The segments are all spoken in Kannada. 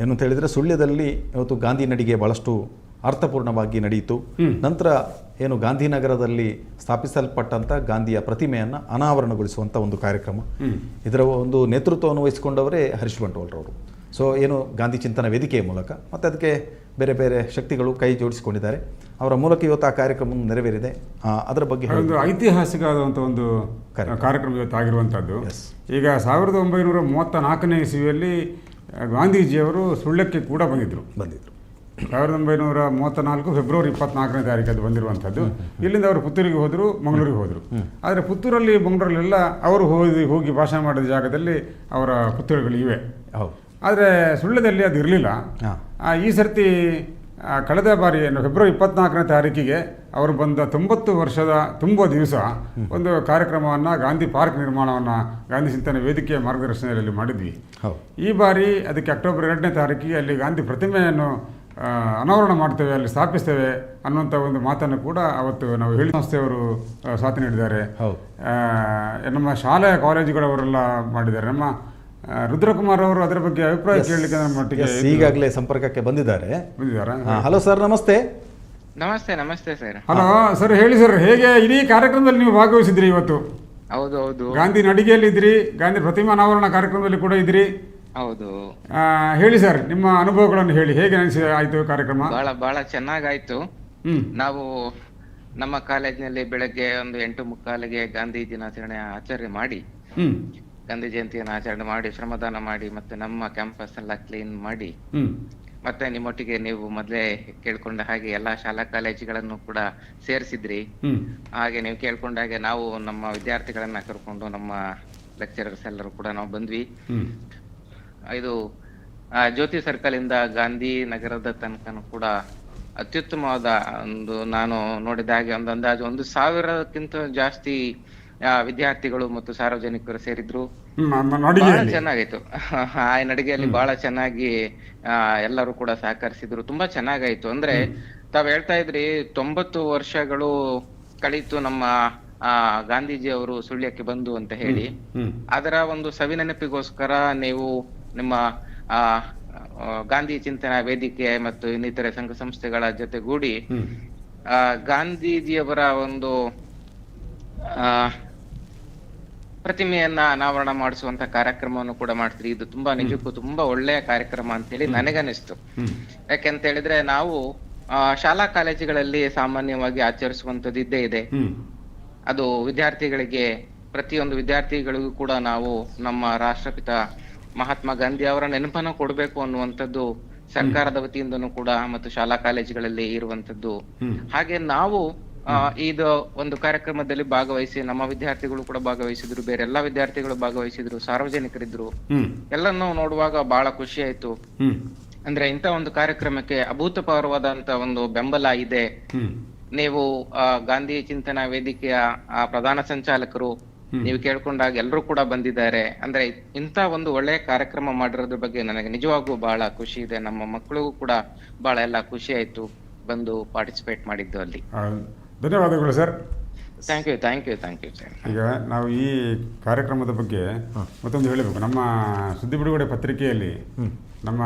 ಏನು ಅಂತ ಹೇಳಿದರೆ ಸುಳ್ಯದಲ್ಲಿ ಇವತ್ತು ಗಾಂಧಿ ನಡಿಗೆ ಭಾಳಷ್ಟು ಅರ್ಥಪೂರ್ಣವಾಗಿ ನಡೆಯಿತು. ನಂತರ ಏನು ಗಾಂಧಿನಗರದಲ್ಲಿ ಸ್ಥಾಪಿಸಲ್ಪಟ್ಟಂಥ ಗಾಂಧಿಯ ಪ್ರತಿಮೆಯನ್ನು ಅನಾವರಣಗೊಳಿಸುವಂಥ ಒಂದು ಕಾರ್ಯಕ್ರಮ. ಇದರ ಒಂದು ನೇತೃತ್ವವನ್ನು ವಹಿಸಿಕೊಂಡವರೇ ಹರೀಶ್ ಬಂಟ್ವಾಲ್ರವರು ಸೊ ಏನು ಗಾಂಧಿ ಚಿಂತನ ವೇದಿಕೆಯ ಮೂಲಕ ಮತ್ತು ಅದಕ್ಕೆ ಬೇರೆ ಬೇರೆ ಶಕ್ತಿಗಳು ಕೈ ಜೋಡಿಸಿಕೊಂಡಿದ್ದಾರೆ. ಅವರ ಮೂಲಕ ಇವತ್ತು ಆ ಕಾರ್ಯಕ್ರಮ ನೆರವೇರಿದೆ. ಅದರ ಬಗ್ಗೆ ಒಂದು ಐತಿಹಾಸಿಕವಾದಂಥ ಒಂದು ಕಾರ್ಯಕ್ರಮ. ಇವತ್ತು ಆಗಿರುವಂಥದ್ದು ಈಗ ಸಾವಿರದ ಒಂಬೈನೂರ ಮೂವತ್ತ ನಾಲ್ಕನೇ ಇಸವಿಯಲ್ಲಿ ಗಾಂಧೀಜಿಯವರು ಸುಳ್ಳಕ್ಕೆ ಕೂಡ ಬಂದಿದ್ದರು ಬಂದಿದ್ದರು ಸಾವಿರದ ಒಂಬೈನೂರ ಮೂವತ್ತ ನಾಲ್ಕು ಫೆಬ್ರವರಿ ಇಪ್ಪತ್ನಾಲ್ಕನೇ ತಾರೀಕು ಅದು ಬಂದಿರುವಂಥದ್ದು ಇಲ್ಲಿಂದ ಅವರು ಪುತ್ತೂರಿಗೆ ಹೋದರು ಮಂಗಳೂರಿಗೆ ಹೋದರು. ಆದರೆ ಪುತ್ತೂರಲ್ಲಿ ಮಂಗಳೂರಲ್ಲೆಲ್ಲ ಅವರು ಹೋಗಿ ಹೋಗಿ ಭಾಷಣ ಮಾಡಿದ ಜಾಗದಲ್ಲಿ ಅವರ ಪುತ್ತೂರುಗಳು ಇವೆ. ಹೌದು. ಆದರೆ ಸುಳ್ಳದಲ್ಲಿ ಅದು ಇರಲಿಲ್ಲ ಈ ಸರ್ತಿ ಕಳೆದ ಬಾರಿ ಏನು ಫೆಬ್ರವರಿ ಇಪ್ಪತ್ನಾಲ್ಕನೇ ತಾರೀಕಿಗೆ ಅವರು ಬಂದ ತೊಂಬತ್ತು ವರ್ಷದ ತುಂಬ ದಿವಸ ಒಂದು ಕಾರ್ಯಕ್ರಮವನ್ನು ಗಾಂಧಿ ಪಾರ್ಕ್ ನಿರ್ಮಾಣವನ್ನು ಗಾಂಧಿ ಚಿಂತನೆ ವೇದಿಕೆಯ ಮಾರ್ಗದರ್ಶನದಲ್ಲಿ ಮಾಡಿದ್ವಿ. ಈ ಬಾರಿ ಅದಕ್ಕೆ ಅಕ್ಟೋಬರ್ ಎರಡನೇ ತಾರೀಕಿಗೆ ಅಲ್ಲಿ ಗಾಂಧಿ ಪ್ರತಿಮೆಯನ್ನು ಅನಾವರಣ ಮಾಡ್ತೇವೆ ಅಲ್ಲಿ ಸ್ಥಾಪಿಸ್ತೇವೆ ಅನ್ನುವಂಥ ಒಂದು ಮಾತನ್ನು ಕೂಡ ಅವತ್ತು ನಾವು ಹೇಳಿ ಸಂಸ್ಥೆಯವರು ಸಾಥ್ ನೀಡಿದ್ದಾರೆ. ನಮ್ಮ ಶಾಲೆ ಕಾಲೇಜುಗಳವರೆಲ್ಲ ಮಾಡಿದ್ದಾರೆ. ನಮ್ಮ ರುದ್ರಕುಮಾರ್ ಅವರು ಅದರ ಬಗ್ಗೆ ಅಭಿಪ್ರಾಯ ಕೇಳಲಿಕ್ಕೆ ನಮ್ಮ ಮಟ್ಟಿಗೆ ಈಗಾಗಲೇ ಸಂಪರ್ಕಕ್ಕೆ ಬಂದಿದ್ದಾರೆ. ಬಂದಿದ್ದಾರೆ. ಹಲೋ ಸರ್ ನಮಸ್ತೆ. ನಮಸ್ತೆ ನಮಸ್ತೆ ಸರ್. ಹಲೋ ಸರ್ ಹೇಳಿ ಸರ್ ಹೇಗೆ ಇಡೀ ಕಾರ್ಯಕ್ರಮದಲ್ಲಿ ನೀವು ಭಾಗವಹಿಸಿದ್ರಿ ಇವತ್ತು? ಹೌದು ಹೌದು. ಗಾಂಧಿ ನಡಿಗೆಯಲ್ಲಿ ಇದ್ರಿ ಗಾಂಧಿ ಪ್ರತಿಮಾ ಅನಾವರಣ ಕಾರ್ಯಕ್ರಮದಲ್ಲಿ ಕೂಡ ಇದ್ರಿ. ಹೌದು. ಆ, ಹೇಳಿ ಸರ್ ನಿಮ್ಮ ಅನುಭವಗಳನ್ನು ಹೇಳಿ ಹೇಗೆ ಅನಿಸಿ ಆಯ್ತು ಕಾರ್ಯಕ್ರಮ? ಬಹಳ ಬಹಳ ಚೆನ್ನಾಗಾಯ್ತು. ಹ್ಮ್. ನಾವು ನಮ್ಮ ಕಾಲೇಜಿನಲ್ಲಿ ಬೆಳಗ್ಗೆ ಒಂದು ಎಂಟು ಮುಕ್ಕಾಲಿಗೆ ಗಾಂಧಿ ದಿನಾಚರಣೆ ಆಚರಣೆ ಮಾಡಿ ಹ್ಮ್. ಗಾಂಧಿ ಜಯಂತಿಯನ್ನು ಆಚರಣೆ ಮಾಡಿ ಶ್ರಮದಾನ ಮಾಡಿ ಮತ್ತೆ ನಮ್ಮ ಕ್ಯಾಂಪಸ್ ಎಲ್ಲ ಕ್ಲೀನ್ ಮಾಡಿ ಹ್ಮ್. ಮತ್ತೆ ನಿಮ್ಮೊಟ್ಟಿಗೆ ನೀವು ಮೊದಲೇ ಕೇಳ್ಕೊಂಡ ಹಾಗೆ ಎಲ್ಲಾ ಶಾಲಾ ಕಾಲೇಜುಗಳನ್ನು ಕೂಡ ಸೇರಿಸಿದ್ರಿ. ಹಾಗೆ ನೀವು ಕೇಳ್ಕೊಂಡಾಗೆ ನಾವು ನಮ್ಮ ವಿದ್ಯಾರ್ಥಿಗಳನ್ನ ಕರ್ಕೊಂಡು ನಮ್ಮ ಲೆಕ್ಚರರ್ಸ್ ಎಲ್ಲರೂ ಕೂಡ ನಾವು ಬಂದ್ವಿ. ಇದು ಆ, ಜ್ಯೋತಿ ಸರ್ಕಲ್ ಇಂದ ಗಾಂಧಿ ನಗರದ ತನಕನೂ ಕೂಡ ಅತ್ಯುತ್ತಮವಾದ ಒಂದು ನಾನು ನೋಡಿದ ಹಾಗೆ ಒಂದು ಅಂದಾಜು ಒಂದು ಸಾವಿರಕ್ಕಿಂತ ಜಾಸ್ತಿ ಆ, ವಿದ್ಯಾರ್ಥಿಗಳು ಮತ್ತು ಸಾರ್ವಜನಿಕರು ಸೇರಿದ್ರು. ಬಹಳ ನಡಿಗೆಯಲ್ಲಿ ಚೆನ್ನಾಗಾಯ್ತು ಆ ನಡಿಗೆಯಲ್ಲಿ ಬಹಳ ಚೆನ್ನಾಗಿ ಆ, ಎಲ್ಲರೂ ಕೂಡ ಸಹಕರಿಸಿದ್ರು. ತುಂಬಾ ಚೆನ್ನಾಗಾಯ್ತು. ಅಂದ್ರೆ ತಾವ್ ಹೇಳ್ತಾ ಇದ್ರಿ ತೊಂಬತ್ತು ವರ್ಷಗಳು ಕಳೀತು ನಮ್ಮ ಆ ಗಾಂಧೀಜಿ ಅವರು ಸುಳ್ಯಕ್ಕೆ ಬಂದು ಅಂತ ಹೇಳಿ. ಅದರ ಒಂದು ಸವಿನೆನಪಿಗೋಸ್ಕರ ನೀವು ನಿಮ್ಮ ಆ ಗಾಂಧಿ ಚಿಂತನಾ ವೇದಿಕೆ ಮತ್ತು ಇನ್ನಿತರೆ ಸಂಘ ಸಂಸ್ಥೆಗಳ ಜೊತೆಗೂಡಿ ಆ ಗಾಂಧೀಜಿಯವರ ಒಂದು ಆ ಪ್ರತಿಮೆಯನ್ನ ಅನಾವರಣ ಮಾಡಿಸುವಂತ ಕಾರ್ಯಕ್ರಮವನ್ನು ಕೂಡ ಮಾಡ್ತೀರಿ. ಇದು ತುಂಬಾ ನಿಜಕ್ಕೂ ತುಂಬಾ ಒಳ್ಳೆಯ ಕಾರ್ಯಕ್ರಮ ಅಂತ ಹೇಳಿ ನನಗನಿಸ್ತು ಯಾಕೆ ಯಾಕೆಂತ ಹೇಳಿದ್ರೆ ನಾವು ಶಾಲಾ ಕಾಲೇಜುಗಳಲ್ಲಿ ಸಾಮಾನ್ಯವಾಗಿ ಆಚರಿಸುವಂತದ್ದು ಇದ್ದೇ ಇದೆ. ಅದು ವಿದ್ಯಾರ್ಥಿಗಳಿಗೆ ಪ್ರತಿಯೊಂದು ವಿದ್ಯಾರ್ಥಿಗಳಿಗೂ ಕೂಡ ನಾವು ನಮ್ಮ ರಾಷ್ಟ್ರಪಿತ ಮಹಾತ್ಮ ಗಾಂಧಿ ಅವರ ನೆನಪನ್ನು ಕೊಡಬೇಕು ಅನ್ನುವಂಥದ್ದು ಸರ್ಕಾರದ ವತಿಯಿಂದನೂ ಕೂಡ ಮತ್ತು ಶಾಲಾ ಕಾಲೇಜುಗಳಲ್ಲಿ ಇರುವಂತದ್ದು ಹಾಗೆ ನಾವು ಇದು ಒಂದು ಕಾರ್ಯಕ್ರಮದಲ್ಲಿ ಭಾಗವಹಿಸಿ ನಮ್ಮ ವಿದ್ಯಾರ್ಥಿಗಳು ಕೂಡ ಭಾಗವಹಿಸಿದ್ರು ಬೇರೆ ಎಲ್ಲಾ ವಿದ್ಯಾರ್ಥಿಗಳು ಭಾಗವಹಿಸಿದ್ರು ಸಾರ್ವಜನಿಕರಿದ್ರು. ಎಲ್ಲನ್ನೂ ನೋಡುವಾಗ ಬಹಳ ಖುಷಿ ಆಯ್ತು. ಅಂದ್ರೆ ಇಂತ ಒಂದು ಕಾರ್ಯಕ್ರಮಕ್ಕೆ ಅಭೂತಪೂರ್ವವಾದಂತ ಒಂದು ಬೆಂಬಲ ಇದೆ. ನೀವು ಗಾಂಧಿ ಚಿಂತನಾ ವೇದಿಕೆಯ ಆ, ಪ್ರಧಾನ ಸಂಚಾಲಕರು ನೀವು ಕೇಳ್ಕೊಂಡಾಗ ಎಲ್ಲರೂ ಕೂಡ ಬಂದಿದ್ದಾರೆ. ಅಂದ್ರೆ ಇಂತ ಒಂದು ಒಳ್ಳೆಯ ಕಾರ್ಯಕ್ರಮ ಮಾಡಿರೋದ್ರ ಬಗ್ಗೆ ನನಗೆ ನಿಜವಾಗೂ ಬಹಳ ಖುಷಿ ಇದೆ. ನಮ್ಮ ಮಕ್ಕಳಿಗೂ ಕೂಡ ಬಹಳ ಎಲ್ಲ ಖುಷಿ ಆಯ್ತು ಬಂದು ಪಾರ್ಟಿಸಿಪೇಟ್ ಮಾಡಿದ್ದು ಅಲ್ಲಿ. ಧನ್ಯವಾದಗಳು sir. Thank you thank you thank you sir ಈಗ ನಾವು ಈ ಕಾರ್ಯಕ್ರಮದ ಬಗ್ಗೆ ಮತ್ತೊಂದು ಹೇಳಬೇಕು. ನಮ್ಮ ಸುದ್ದಿ ಬಿಡುಗಡೆ ಪತ್ರಿಕೆಯಲ್ಲಿ ನಮ್ಮ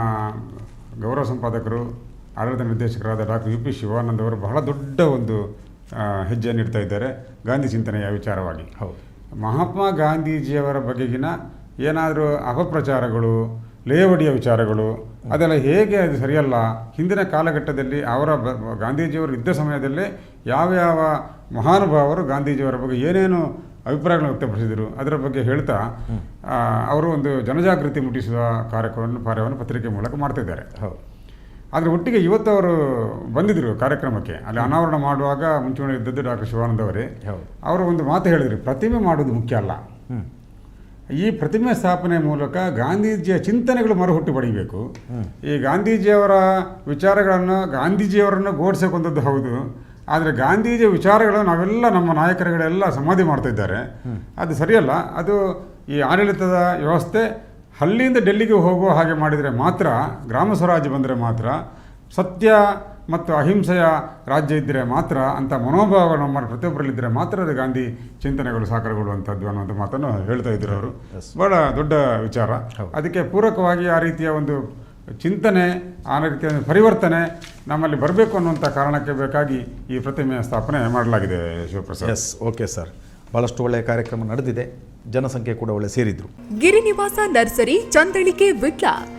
ಗೌರವ ಸಂಪಾದಕರು ಆಡಳಿತ ನಿರ್ದೇಶಕರಾದ ಡಾಕ್ಟರ್ ಯು. ಪಿ. ಶಿವಾನಂದ್ ಅವರು ಬಹಳ ದೊಡ್ಡ ಒಂದು ಹೆಜ್ಜೆಯನ್ನು ಇಡ್ತಾ ಇದ್ದಾರೆ ಗಾಂಧಿ ಚಿಂತನೆಯ ವಿಚಾರವಾಗಿ. ಹೌದು. ಮಹಾತ್ಮ ಗಾಂಧೀಜಿಯವರ ಬಗೆಗಿನ ಏನಾದರೂ ಅಪಪ್ರಚಾರಗಳು ಲೇವಡಿಯ ವಿಚಾರಗಳು ಅದೆಲ್ಲ ಹೇಗೆ ಅದು ಸರಿಯಲ್ಲ? ಹಿಂದಿನ ಕಾಲಘಟ್ಟದಲ್ಲಿ ಅವರ ಗಾಂಧೀಜಿಯವರು ಇದ್ದ ಸಮಯದಲ್ಲೇ ಯಾವ್ಯಾವ ಮಹಾನುಭಾವರು ಗಾಂಧೀಜಿಯವರ ಬಗ್ಗೆ ಏನೇನು ಅಭಿಪ್ರಾಯಗಳನ್ನು ವ್ಯಕ್ತಪಡಿಸಿದರು ಅದರ ಬಗ್ಗೆ ಹೇಳ್ತಾ ಅವರು ಒಂದು ಜನಜಾಗೃತಿ ಮುಟ್ಟಿಸುವ ಕಾರ್ಯಕ್ರಮವನ್ನು ಕಾರ್ಯವನ್ನು ಪತ್ರಿಕೆ ಮೂಲಕ ಮಾಡ್ತಿದ್ದಾರೆ. ಹೌದು. ಆದರೆ ಒಟ್ಟಿಗೆ ಇವತ್ತು ಅವರು ಬಂದಿದ್ದರು ಕಾರ್ಯಕ್ರಮಕ್ಕೆ ಅಲ್ಲಿ ಅನಾವರಣ ಮಾಡುವಾಗ ಮುಂಚೂಣಿ ಇದ್ದದ್ದು ಡಾಕ್ಟರ್ ಶಿವಾನಂದ ಅವರೇ. ಅವರು ಒಂದು ಮಾತು ಹೇಳಿದರು ಪ್ರತಿಮೆ ಮಾಡೋದು ಮುಖ್ಯ ಅಲ್ಲ. ಈ ಪ್ರತಿಮೆ ಸ್ಥಾಪನೆ ಮೂಲಕ ಗಾಂಧೀಜಿಯ ಚಿಂತನೆಗಳು ಮರುಹುಟ್ಟು ಪಡೀಬೇಕು. ಈ ಗಾಂಧೀಜಿಯವರ ವಿಚಾರಗಳನ್ನು ಗಾಂಧೀಜಿಯವರನ್ನು ಗೋಡಿಸಿಕೊಂಡದ್ದು ಹೌದು. ಆದರೆ ಗಾಂಧೀಜಿಯ ವಿಚಾರಗಳನ್ನು ನಾವೆಲ್ಲ ನಮ್ಮ ನಾಯಕರುಗಳೆಲ್ಲ ಸಮಾಧಿ ಮಾಡ್ತಾ ಇದ್ದಾರೆ. ಅದು ಸರಿಯಲ್ಲ. ಅದು ಈ ಆಡಳಿತದ ವ್ಯವಸ್ಥೆ ಹಳ್ಳಿಯಿಂದ ಡೆಲ್ಲಿಗೆ ಹೋಗುವ ಹಾಗೆ ಮಾಡಿದರೆ ಮಾತ್ರ, ಗ್ರಾಮ ಸ್ವರಾಜ್ಯ ಬಂದರೆ ಮಾತ್ರ ಸತ್ಯ ಮತ್ತು ಅಹಿಂಸೆಯ ರಾಜ್ಯ ಇದ್ದರೆ ಮಾತ್ರ ಅಂಥ ಮನೋಭಾವ ನಮ್ಮ ಪ್ರತಿಯೊಬ್ಬರಲ್ಲಿದ್ದರೆ ಮಾತ್ರ ಅದು ಗಾಂಧಿ ಚಿಂತನೆಗಳು ಸಾಕಾರಗೊಳ್ಳುವಂಥದ್ದು ಅನ್ನೋದು ಮಾತನ್ನು ಹೇಳ್ತಾ ಇದ್ದರು ಅವರು. ಬಹಳ ದೊಡ್ಡ ವಿಚಾರ. ಅದಕ್ಕೆ ಪೂರಕವಾಗಿ ಆ ರೀತಿಯ ಒಂದು ಚಿಂತನೆ ಆ ರೀತಿಯ ಪರಿವರ್ತನೆ ನಮ್ಮಲ್ಲಿ ಬರಬೇಕು ಅನ್ನುವಂಥ ಕಾರಣಕ್ಕೆ ಬೇಕಾಗಿ ಈ ಪ್ರತಿಮೆಯ ಸ್ಥಾಪನೆ ಮಾಡಲಾಗಿದೆ ಶಿವಪ್ರಸಾದ್. ಎಸ್ ಓಕೆ ಸರ್ ಬಹಳಷ್ಟು ಒಳ್ಳೆಯ ಕಾರ್ಯಕ್ರಮ ನಡೆದಿದೆ. ಜನಸಂಖ್ಯೆ ಕೂಡ ಒಳ್ಳೆ ಸೇರಿದ್ರು. ಗಿರಿನಿವಾಸ ನರ್ಸರಿ ಚಂದಳಿಕೆ ವಿಟ್ಲ.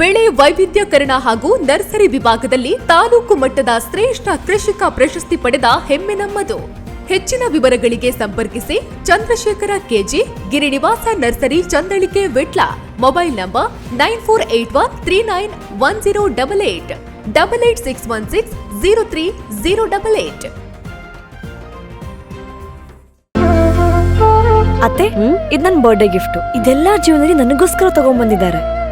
ಬೆಳೆ ವೈವಿಧ್ಯಕರಣ ಹಾಗೂ ನರ್ಸರಿ ವಿಭಾಗದಲ್ಲಿ ತಾಲೂಕು ಮಟ್ಟದ ಶ್ರೇಷ್ಠ ಕೃಷಿಕ ಪ್ರಶಸ್ತಿ ಪಡೆದ ಹೆಮ್ಮೆ ನಮ್ಮದು. ಹೆಚ್ಚಿನ ವಿವರಗಳಿಗೆ ಸಂಪರ್ಕಿಸಿ Chandrashekhara KG, Girinivasa nursery Chandalike Vitla. Mobile number nine four eight one three nine one zero double eight double eight six one six zero three zero double eight. ಅತ್ತೆ, ಇದು ನನ್ನ ಬರ್ಡೇ ಗಿಫ್ಟ್ ಇದೆಲ್ಲ ಜೀವನದಲ್ಲಿ ನನಗೋಸ್ಕರ ತಗೊಂಡ್ಬಂದಿದ್ದಾರೆ